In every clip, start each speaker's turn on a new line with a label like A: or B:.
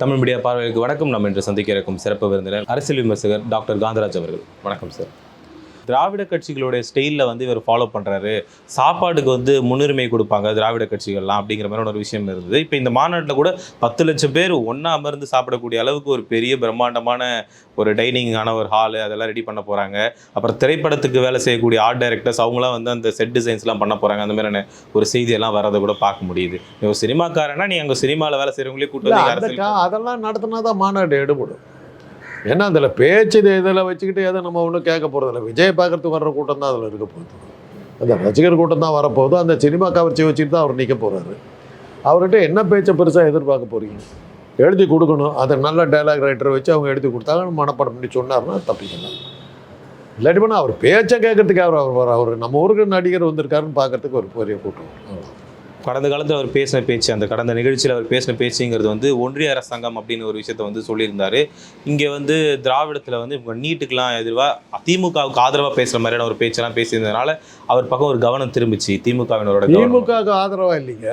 A: Tamil media பார்வைகளுக்கு வணக்கம். நாம் இன்று சந்திக்க இருக்கும் சிறப்பு விருந்தினர் அரசியல் விமர்சகர் டாக்டர் காந்தராஜ் அவர்கள். வணக்கம் சார். திராவிட கட்சிகளுடைய ஸ்டைலில் வந்து இவர் ஃபாலோ பண்ணுறாரு சாப்பாடுக்கு வந்து முன்னுரிமை கொடுப்பாங்க திராவிட கட்சிகள்லாம் அப்படிங்கிற மாதிரி ஒரு விஷயம் இருந்தது. இப்போ இந்த மாநாட்டில் கூட பத்து லட்சம் பேர் ஒன்றா அமர்ந்து சாப்பிடக்கூடிய அளவுக்கு ஒரு பெரிய பிரம்மாண்டமான ஒரு டைனிங்கான ஒரு ஹாலு அதெல்லாம் ரெடி பண்ண போகிறாங்க அப்புறம் திரைப்படத்துக்கு வேலை செய்யக்கூடிய ஆர்ட் டைரக்டர்ஸ் அவங்களாம் வந்து அந்த செட் டிசைன்ஸ்லாம் பண்ண போகிறாங்க அந்த மாதிரியான ஒரு செய்தியெல்லாம் வரதை கூட பார்க்க முடியுது. ஒரு சினிமாக்காரனா நீ அங்கே சினிமாவில் வேலை செய்கிறவங்களே கூட்டு
B: அதெல்லாம் நடத்தினா தான் மாநாடு எடுபடும். ஏன்னா அதில் பேச்சு இதில் வச்சுக்கிட்டு எதை நம்ம ஒன்றும் கேட்க போகிறதில்ல விஜய் பார்க்கறதுக்கு வர்ற கூட்டம் தான் அதில் இருக்க போகுது. அந்த ரசிகர் கூட்டம் தான் வரப்போகுது. அந்த சினிமா கவர்ச்சி வச்சுட்டு தான் அவர் நிற்க போகிறாரு அவர்கிட்ட என்ன பேச்சை பெருசாக எதிர்பார்க்க போகிறீங்க எழுதி கொடுக்கணும். அதை நல்ல டைலாக் ரைட்டரை வச்சு அவங்க எழுதி கொடுத்தாங்க. மனப்பாடம் பண்ணி சொன்னார்னா தப்பிக்கலாம் இல்லாட்டி பண்ணால் அவர் பேச்சை கேட்கறதுக்கு அவர் அவர் அவர் நம்ம ஊருக்கு நடிகர் வந்திருக்காருன்னு பார்க்கறதுக்கு ஒரு பெரிய கூட்டம். வரும்.
A: கடந்த காலத்தில் அவர் பேசின பேச்சு அந்த கடந்த நிகழ்ச்சியில் அவர் பேசின பேச்சுங்கிறது வந்து ஒன்றிய அரசாங்கம் அப்படின்னு ஒரு விஷயத்த வந்து சொல்லியிருந்தார். இங்கே வந்து திராவிடத்தில் வந்து இவங்க நீட்டுக்கெல்லாம் எதிர்வாக திமுகவுக்கு ஆதரவாக பேசுகிற மாதிரியான ஒரு பேச்செல்லாம் பேசியிருந்ததுனால அவர் பக்கம் ஒரு கவனம் திரும்பிச்சு திமுகவினரோட
B: திமுகவுக்கு ஆதரவாக இல்லைங்க.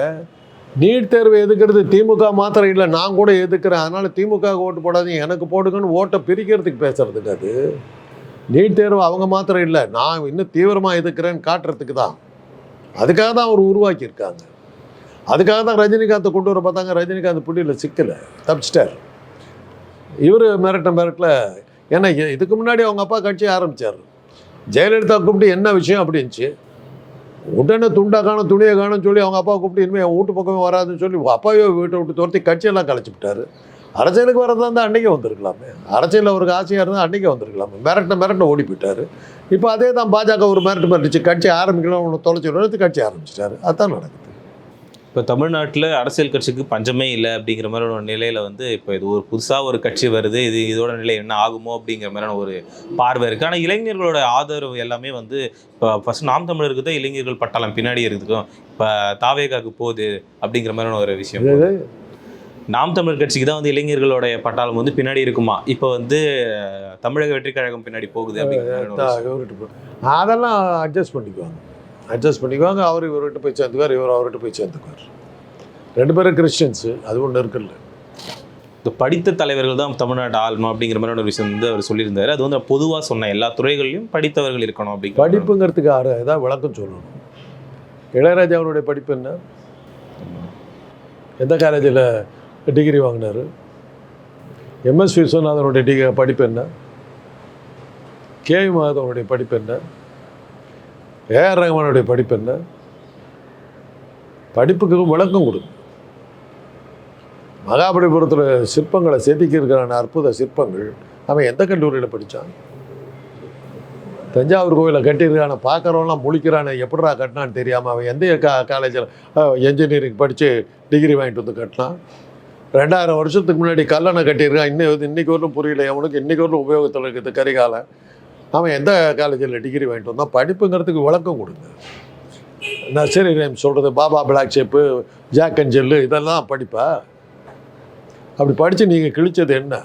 B: நீட் தேர்வு எதுக்கிறது? திமுக மாத்திரம் இல்லை நான் கூட எதுக்குறேன். அதனால் திமுக ஓட்டு போடாதீங்க எனக்கு போடுங்கன்னு ஓட்டை பிரிக்கிறதுக்கு பேசுறதுக்கு அது. நீட் தேர்வு அவங்க மாத்திரம் இல்லை நான் இன்னும் தீவிரமாக எதுக்குறேன்னு காட்டுறதுக்கு தான். அதுக்காக தான் அவர் உருவாக்கியிருக்காங்க. அதுக்காக தான் ரஜினிகாந்தை கொண்டு வர பார்த்தாங்க. ரஜினிகாந்த் பிடியில் சிக்கலை தப்பிச்சிட்டார். இவர் மிரட்ட மிரட்டல ஏன்னா இதுக்கு முன்னாடி அவங்க அப்பா கட்சி ஆரம்பிச்சார். ஜெயலலிதா கூப்பிட்டு என்ன விஷயம் அப்படின்ச்சு உடனே துண்டா காணும் துணியை காணும் சொல்லி அவங்க அப்பா கூப்பிட்டு இனிமேல் வீட்டு பக்கமே வராதுன்னு சொல்லி அப்பாவே வீட்டை விட்டு துரத்தி கட்சியெல்லாம் கலைச்சி விட்டார் அரசியலுக்கு வரதா இருந்தால் அன்றைக்கே வந்திருக்கலாமே. அரசியலில் அவருக்கு ஆசையாக இருந்தால் அன்றைக்கே வந்திருக்கலாமே. மிரட்ட மிரட்ட ஓடி போயிட்டார். இப்போ அதே தான் பாஜக ஒரு மிரட்டு மிரட்டுச்சு. கட்சி ஆரம்பிக்கலாம் ஒன்று தொலைச்சி விடுறது கட்சி ஆரம்பிச்சிட்டாரு. அதுதான் நடக்குது.
A: இப்போ தமிழ்நாட்டில் அரசியல் கட்சிக்கு பஞ்சமே இல்லை அப்படிங்கிற மாதிரி ஒரு நிலையில் வந்து இப்போ இது ஒரு புதுசாக ஒரு கட்சி வருது இது இதோட நிலை என்ன ஆகுமோ அப்படிங்கிற மாதிரியான ஒரு பார்வை இருக்குது ஆனால் இளைஞர்களோட ஆதரவு எல்லாமே வந்து இப்போ ஃபர்ஸ்ட் நாம் தமிழருக்கு தான் இளைஞர்கள் பட்டாளம் பின்னாடி இருக்குதுக்கும் இப்போ தாவேகாக்கு போகுது அப்படிங்கிற மாதிரியான ஒரு விஷயம் நாம் தமிழர் கட்சிக்கு தான் வந்து இளைஞர்களுடைய பட்டாளம் வந்து பின்னாடி இருக்குமா இப்போ வந்து தமிழக வெற்றிக் கழகம் பின்னாடி போகுது அப்படிங்கிற
B: அதெல்லாம் அட்ஜஸ்ட் பண்ணிக்குவாங்க அட்ஜஸ்ட் பண்ணிக்குவாங்க. அவர் இவர்கிட்ட போய் சேர்ந்துக்குவார் இவர் அவர்கிட்ட போய் சேர்ந்துக்குவார். ரெண்டு பேரும் கிறிஸ்டியன்ஸு அது ஒன்று இருக்குல்ல
A: இந்த படித்த தலைவர்கள் தான் தமிழ்நாட்டு ஆளணும் அப்படிங்கிற மாதிரி ஒரு விஷயம் வந்து அவர் சொல்லியிருந்தாரு. அது வந்து பொதுவாக சொன்ன எல்லா துறைகளிலும் படித்தவர்கள் இருக்கணும் அப்படிங்கிற
B: படிப்புங்கிறதுக்கு ஆறு ஏதாவது விளக்கம் சொல்லணும். இளையராஜா அவருடைய படிப்பு என்ன? எந்த காலேஜில் டிகிரி வாங்கினார்? எம்எஸ் விஸ்வநாதனுடைய டிகிரி படிப்பு என்ன? கே வி மாதவனுடைய படிப்பு என்ன? ஏஆர் ரஹ்மானுடைய படிப்பு என்ன? படிப்புக்கு விளக்கம் கொடுக்கும் மகாபலிபுரத்தில் சிற்பங்களை செதுக்கியிருக்கிறான அற்புத சிற்பங்கள். அவன் எந்த கல்லூரியில் படித்தான் தஞ்சாவூர் கோவிலை கட்டியிருக்கான பார்க்குறவங்களாம் முழிக்கிறானே எப்படா கட்டினான்னு தெரியாமல் அவன் எந்த கா காலேஜில் என்ஜினியரிங் படித்து டிகிரி வாங்கிட்டு வந்து கட்டினான்? ரெண்டாயிரம் வருஷத்துக்கு முன்னாடி கல்லணை கட்டியிருக்கான் இன்னும் இன்னைக்கு வரலும் புரியல அவனுக்கு இன்னைக்கு வரலும் உபயோகத்தில் இருக்குது கரிகாலம் அவன் எந்த காலேஜில் டிகிரி வாங்கிட்டு வந்தான்? படிப்புங்கிறதுக்கு விளக்கம் கொடுங்க. நர்சரி நேம் சொல்கிறது baa baa black sheep jack and jill இதெல்லாம் படிப்பா? அப்படி படித்து நீங்கள் கிழிச்சது என்ன?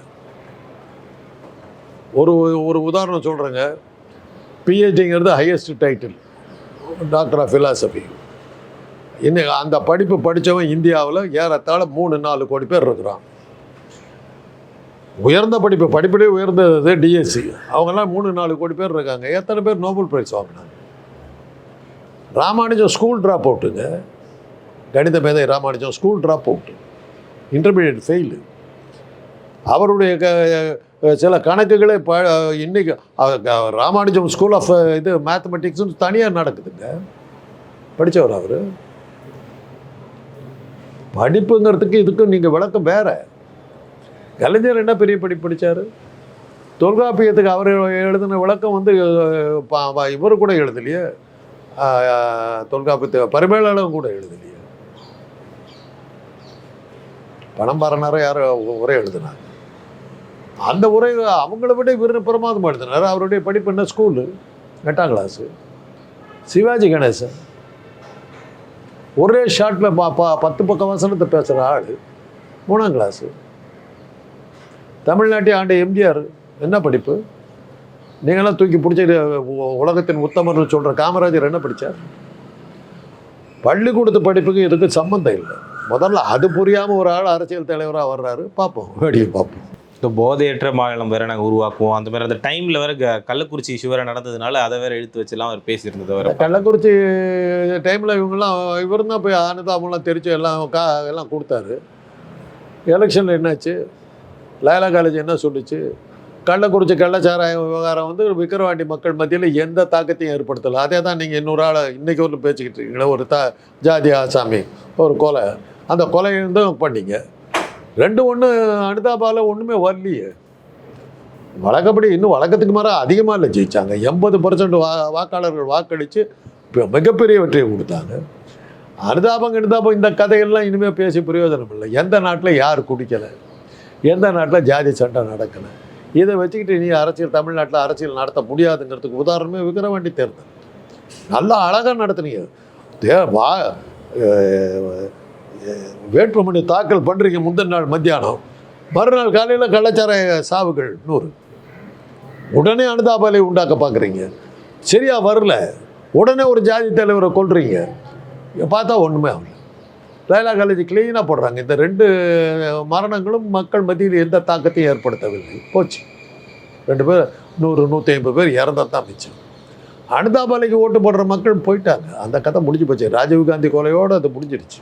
B: ஒரு ஒரு உதாரணம் சொல்கிறேங்க பிஹெச்டிங்கிறது highest title doctor of philosophy இன்னைக்கு அந்த படிப்பு படித்தவன் இந்தியாவில் ஏறத்தாழ மூணு நாலு கோடி பேர் இருக்கிறான். உயர்ந்த படிப்பு படிப்பிலே உயர்ந்தது டிஎஸ்சி அவங்கெல்லாம் மூணு நாலு கோடி பேர் இருக்காங்க. எத்தனை பேர் நோபல் பிரைஸ் வாங்கினாங்க? ராமானுஜம் ஸ்கூல் ட்ராப் அவுட்டுங்க கணித மேதை Ramanujam school drop out intermediate fail அவருடைய க சில கணக்குகளே ப இன்னைக்கு ராமானுஜம் ஸ்கூல் ஆஃப் இது மேத்தமெட்டிக்ஸ்னு தனியாக நடக்குதுங்க. படித்தவர் அவர். படிப்புங்கிறதுக்கு இதுக்கும் நீங்கள் விளக்கம் வேறு. கலைஞர் என்ன பெரிய படிப்பு படித்தார் தொல்காப்பியத்துக்கு அவர் எழுதின விளக்கம் வந்து இவர் கூட எழுதலையே. தொல்காப்பியத்தை தொல்காப்பியத்து பரிமேளம் கூட எழுதலையே. பணம் பணம்பாரனாரோ யாரும் உரை எழுதினாங்க. அந்த உரை அவங்கள விட இவர் பிரமாதமாக எழுதினார். அவருடைய படிப்பு என்ன? ஸ்கூலு. எட்டாம் கிளாஸு சிவாஜி கணேசன். ஒரே ஷாட்டில் பா பா பத்து பக்கம் வசனத்தை பேசுகிற ஆள். மூணாம் கிளாஸு தமிழ்நாட்டை ஆண்ட எம்ஜிஆர் என்ன படிப்பு? நீங்களாம் தூக்கி பிடிச்சி உலகத்தின் உத்தமர்னு சொல்கிற காமராஜர் என்ன படித்தார் பள்ளிக்கூடத்து படிப்புக்கு இதுக்கு சம்மந்தம் இல்லை. முதல்ல அது புரியாமல் ஒரு ஆள் அரசியல் தலைவராக வர்றாரு. பார்ப்போம். வேடிக்கை பார்ப்போம்.
A: இப்போ போதையற்ற மாநிலம் வேற நாங்கள் உருவாக்குவோம். அந்த மாதிரி அந்த டைம்ல வேற கள்ளக்குறிச்சி இஷ்யூ வேற நடந்ததுனால அதை வேற எடுத்து வச்சுலாம் அவர் பேசியிருந்தது வேற.
B: கள்ளக்குறிச்சி டைமில் இவங்கெல்லாம் இவர் தான் போய் அனுதாபம்லாம் தெரிச்சு எல்லாம் கா எல்லாம் கொடுத்தாரு. எலெக்ஷனில் என்னாச்சு? லயலா காலேஜ் என்ன சொல்லிச்சு? கள்ளக்குறிச்சி கள்ளச்சாராய விவகாரம் வந்து விக்கிரவாண்டி மக்கள் மத்தியில் எந்த தாக்கத்தையும் ஏற்படுத்தலை. அதே தான் நீங்கள் இன்னொரு ஆளை இன்றைக்கி ஒரு பேசிக்கிட்டு இருக்கீங்களே ஒரு தா ஜாதி ஆசாமி ஒரு கொலை. அந்த கொலை பண்ணீங்க. ரெண்டு ஒன்று அனுதாபால ஒன்றுமே வரலையே. வழக்கப்படி இன்னும் வழக்கத்துக்கு மாற அதிகமாக இல்லை ஜெயிச்சாங்க. எண்பது பர்சன்ட் வா வாக்காளர்கள் வாக்களித்து இப்போ மிகப்பெரிய வெற்றியை கொடுத்தாங்க. அனுதாபம் அனுதாபம் இந்த கதைகள்லாம் இனிமேல் பேசி பிரயோஜனம் இல்லை. எந்த நாட்டில் யார் குடிக்கலை? எந்த நாட்டில் ஜாதி சண்டை நடக்கலை? இதை வச்சுக்கிட்டு நீ அரசியல் தமிழ்நாட்டில் அரசியல் நடத்த முடியாதுங்கிறதுக்கு உதாரணமே விக்கிரவாண்டி தேர்தல். நல்லா அழகாக நடத்துனீங்க. தே வா வேட்புமனு தாக்கல் பண்ணுறீங்க முந்தின நாள் மத்தியானம். மறுநாள் காலையில் கலாச்சார சாவுகள் நூறு. உடனே அனுதாபாலை உண்டாக்க பார்க்குறீங்க சரியா வரல. உடனே ஒரு ஜாதி தலைவரை கொள்றீங்க பார்த்தா ஒன்றுமே ஆகல. லைலா காலேஜ் க்ளீனாக போடுறாங்க. இந்த ரெண்டு மரணங்களும் மக்கள் மத்தியில் எந்த தாக்கத்தையும் ஏற்படுத்தவில்லை. போச்சு. ரெண்டு பேர் நூறு நூற்றி ஐம்பது பேர் இறந்தா தான் மிச்சம். அனுதாபாலைக்கு ஓட்டு போடுற மக்கள் போயிட்டாங்க. அந்த கதை முடிஞ்சு போச்சு. ராஜீவ்காந்தி கொலையோடு அது முடிஞ்சிடுச்சு.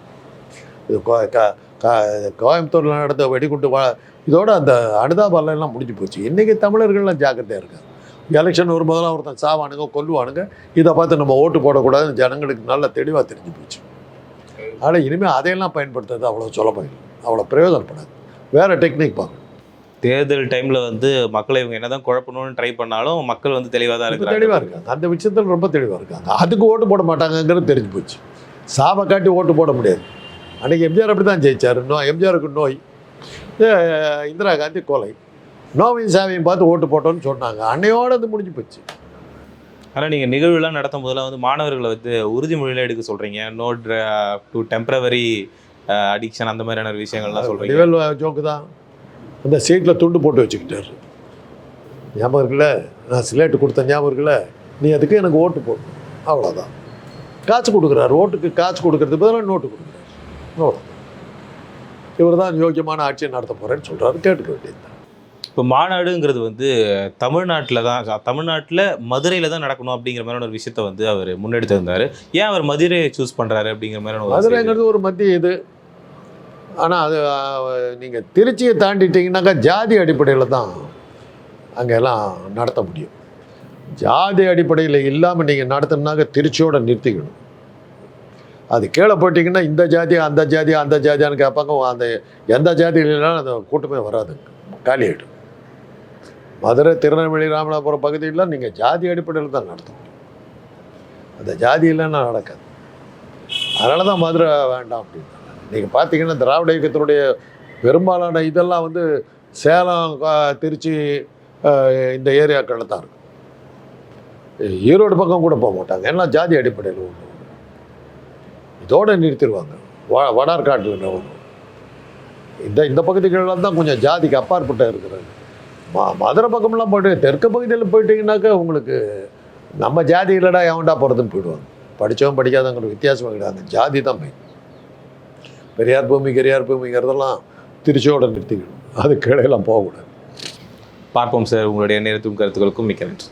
B: இது கோ- க- கோயம்புத்தூரில் நடந்த வெடிகுண்டு வா இதோட அந்த அனுதாபாலெல்லாம் முடிஞ்சு போச்சு. இன்றைக்கி தமிழர்கள்லாம் ஜாக்கிரதையாக இருக்காங்க. எலெக்ஷன் வரும்போதெல்லாம் ஒருத்தன் சாவானுங்க கொல்லுவானுங்க. இதை பார்த்து நம்ம ஓட்டு போடக்கூடாதுன்னு ஜனங்களுக்கு நல்லா தெளிவாக தெரிஞ்சு போச்சு. அதனால் இனிமேல் அதையெல்லாம் பயன்படுத்துறது அவ்வளோ சுலபம் இல்லை. அவ்வளோ பிரயோஜனப்படாது. வேறு டெக்னிக் பார்க்கணும்
A: தேர்தல் டைம்ல வந்து மக்களை இவங்க என்னதான் குழப்பணும்னு ட்ரை பண்ணாலும் மக்கள் வந்து தெளிவாக தான்
B: ரொம்ப
A: இருக்கிறாங்க.
B: தெளிவாக இருக்காங்க. அந்த விஷயத்தில் ரொம்ப தெளிவாக இருக்காங்க. அதுக்கு ஓட்டு போட மாட்டாங்கங்கிறது தெரிஞ்சு போச்சு. சாவை காட்டி ஓட்டு போட முடியாது. அன்றைக்கி எம்ஜிஆர் அப்படி தான் ஜெயிச்சார். நோ எம்ஜிஆருக்கு நோய். இந்திரா காந்தி கொலை. நோவையும் சாவையும் பார்த்து ஓட்டு போட்டோன்னு சொன்னாங்க. அன்னையோடு அது முடிஞ்சு போச்சு.
A: ஆனால் நீங்கள் நிகழ்வுலாம் நடத்தும் போதெல்லாம் வந்து மாணவர்களை வந்து உறுதிமொழியில எடுக்க சொல்றீங்க. நோ டு டெம்பரவரி அடிக்ஷன் அந்த மாதிரியான விஷயங்கள்லாம் சொல்றீங்க.
B: டிவெல் ஜோக்கு தான். அந்த சீட்டில் துண்டு போட்டு வச்சுக்கிட்டாரு. ஞாபகம் இருக்குல்ல? நான் சிலேட்டு கொடுத்த ஞாபகம் இருக்குல்ல? நீ அதுக்கு எனக்கு ஓட்டு போடு. அவ்வளோதான் காசு கொடுக்குறாரு. ஓட்டுக்கு காசு கொடுக்கறதுக்கு பதிலாக நோட்டு கொடுக்குறாரு. அவ்வளோ இவர் தான் யோக்கியமான ஆட்சியை நடத்த போகிறேன்னு சொல்கிறாரு கேட்டுக்க வேண்டியது
A: இப்போ மாநாடுங்கிறது வந்து தமிழ்நாட்டில் தான் தமிழ்நாட்டில் மதுரையில் தான் நடக்கணும் அப்படிங்கிற மாதிரியான ஒரு விஷயத்த வந்து அவர் முன்னெடுத்திருந்தாரு ஏன் அவர் மதுரையை சூஸ் பண்ணுறாரு அப்படிங்கிற மாதிரியான ஒரு
B: மதுரைங்கிறது ஒரு மத்திய இது. ஆனால் அது நீங்கள் திருச்சியை தாண்டிட்டீங்கன்னாக்கா ஜாதி அடிப்படையில் தான் அங்கே எல்லாம் நடத்த முடியும். ஜாதி அடிப்படையில் இல்லாமல் நீங்கள் நடத்தணுனாக்க திருச்சியோடு நிறுத்திக்கணும். அது கீழே போட்டிங்கன்னா இந்த ஜாதி அந்த ஜாதி அந்த ஜாதியான்னு கேட்பாங்க. அந்த எந்த ஜாதியிலாம் அந்த கூட்டமே வராது. காலியாகிடும் மதுரை திருநெல்வேலி ராமநாதபுரம் பகுதியில் நீங்கள் ஜாதி அடிப்படையில் தான் நடத்த முடியும் அந்த ஜாதி இல்லைன்னா நடக்காது. அதனால தான் மதுரை வேண்டாம் அப்படின்னு நீங்கள் பார்த்தீங்கன்னா திராவிட இயக்கத்தினுடைய பெரும்பாலான இதெல்லாம் வந்து சேலம் திருச்சி இந்த ஏரியாக்களில் தான் இருக்கும். ஈரோடு பக்கம் கூட போக மாட்டாங்க. எல்லாம் ஜாதி அடிப்படையில் ஒன்று இதோட நிறுத்திடுவாங்க. வ வடார்காட்டில் ஒன்று இந்த இந்த பகுதிகளெல்லாம் தான் கொஞ்சம் ஜாதிக்கு அப்பாற்பட்ட இருக்கிறாங்க மா மதுரை பக்கம்லாம் போயிட்டு தெற்கு பகுதியில் போயிட்டீங்கன்னாக்கா உங்களுக்கு நம்ம ஜாதி இல்லைடா எவன்டா போகிறதுன்னு போயிடுவாங்க. படித்தவன் படிக்காதவங்களுக்கு வித்தியாசம் கிடையாது ஜாதி தான் மெயின் பெரியார் பூமி பெரியார் பூமிங்கிறதெல்லாம் திருச்சியோட நிறுத்திக்கணும். அது கீழெல்லாம் போகக்கூடாது.
A: பார்ப்போம் சார். உங்களுடைய நேரத்துக்கும் கருத்துக்களுக்கும் மிக்க நன்றி.